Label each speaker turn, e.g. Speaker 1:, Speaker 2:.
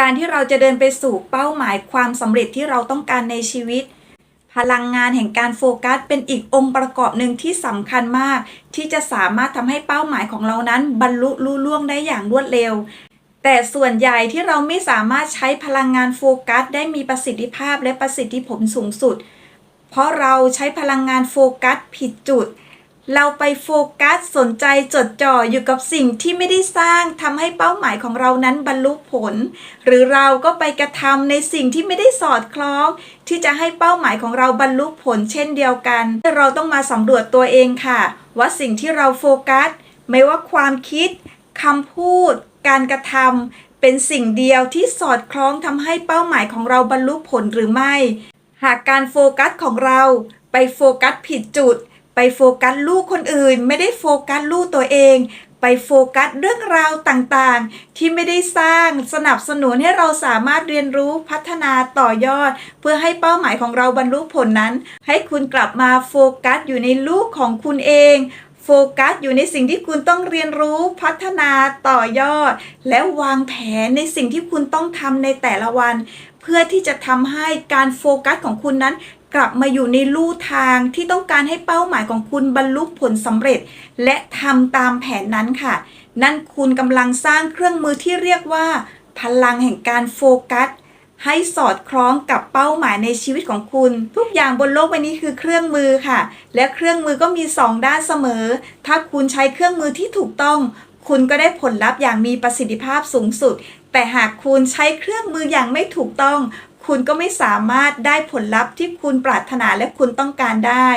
Speaker 1: การที่เราจะเดินไปสู่เป้าหมายความสำเร็จที่เราต้องการในชีวิต พลังงานแห่งการโฟกัส เป็นอีกองค์ประกอบหนึ่งที่สำคัญมาก ที่จะสามารถทำให้เป้าหมายของเรานั้น บรรลุลุล่วงได้อย่างรวดเร็ว แต่ส่วนใหญ่ที่เราไม่สามารถใช้พลังงานโฟกัส ได้มีประสิทธิภาพและประสิทธิผลสูงสุด เพราะเราใช้พลังงานโฟกัส ผิดจุด เราไปโฟกัสสนใจจดจ่ออยู่กับสิ่งที่ไม่ได้สร้างทำให้เป้าหมายของเรานั้นบรรลุผล หรือเราก็ไปกระทำในสิ่งที่ไม่ได้สอดคล้อง ที่จะให้เป้าหมายของเราบรรลุผลเช่นเดียวกัน เราต้องมาสำรวจตัวเองค่ะ ว่าสิ่งที่เราโฟกัส ไม่ว่าความคิดคำพูด การกระทำเป็นสิ่งเดียวที่สอดคล้องทำให้เป้าหมายของเราบรรลุผลหรือไม่ หากการโฟกัสของเราไปโฟกัสผิดจุด ไปโฟกัสลูกคนอื่น ไม่ได้โฟกัสลูกตัวเอง ไปโฟกัสเรื่องราวต่างๆ ที่ไม่ได้สร้างสนับสนุนให้เราสามารถเรียนรู้พัฒนาต่อยอด เพื่อให้เป้าหมายของเราบรรลุผลนั้น ให้คุณกลับมาโฟกัสอยู่ในลูกของคุณเองโฟกัสอยู่ในสิ่งที่คุณต้องเรียนรู้พัฒนาต่อยอด และวางแผนในสิ่งที่คุณต้องทำในแต่ละวัน เพื่อที่จะทำให้การโฟกัสของคุณนั้น กลับมาอยู่ในลู่ทางที่ต้องการให้เป้าหมายของคุณบรรลุผลสำเร็จ และทำตามแผนนั้นค่ะ นั่นคุณกำลังสร้างเครื่องมือที่เรียกว่า พลังแห่งการโฟกัส ให้สอดคล้องกับเป้าหมายในชีวิตของคุณ ทุกอย่างบนโลกใบนี้คือเครื่องมือค่ะ และเครื่องมือก็มีสองด้านเสมอ ถ้าคุณใช้เครื่องมือที่ถูกต้อง คุณก็ได้ผลลัพธ์อย่างมีประสิทธิภาพสูงสุดแต่หากคุณใช้เครื่องมืออย่างไม่ถูกต้อง คุณก็ไม่สามารถได้ผลลัพธ์ที่คุณปรารถนาและคุณต้องการได้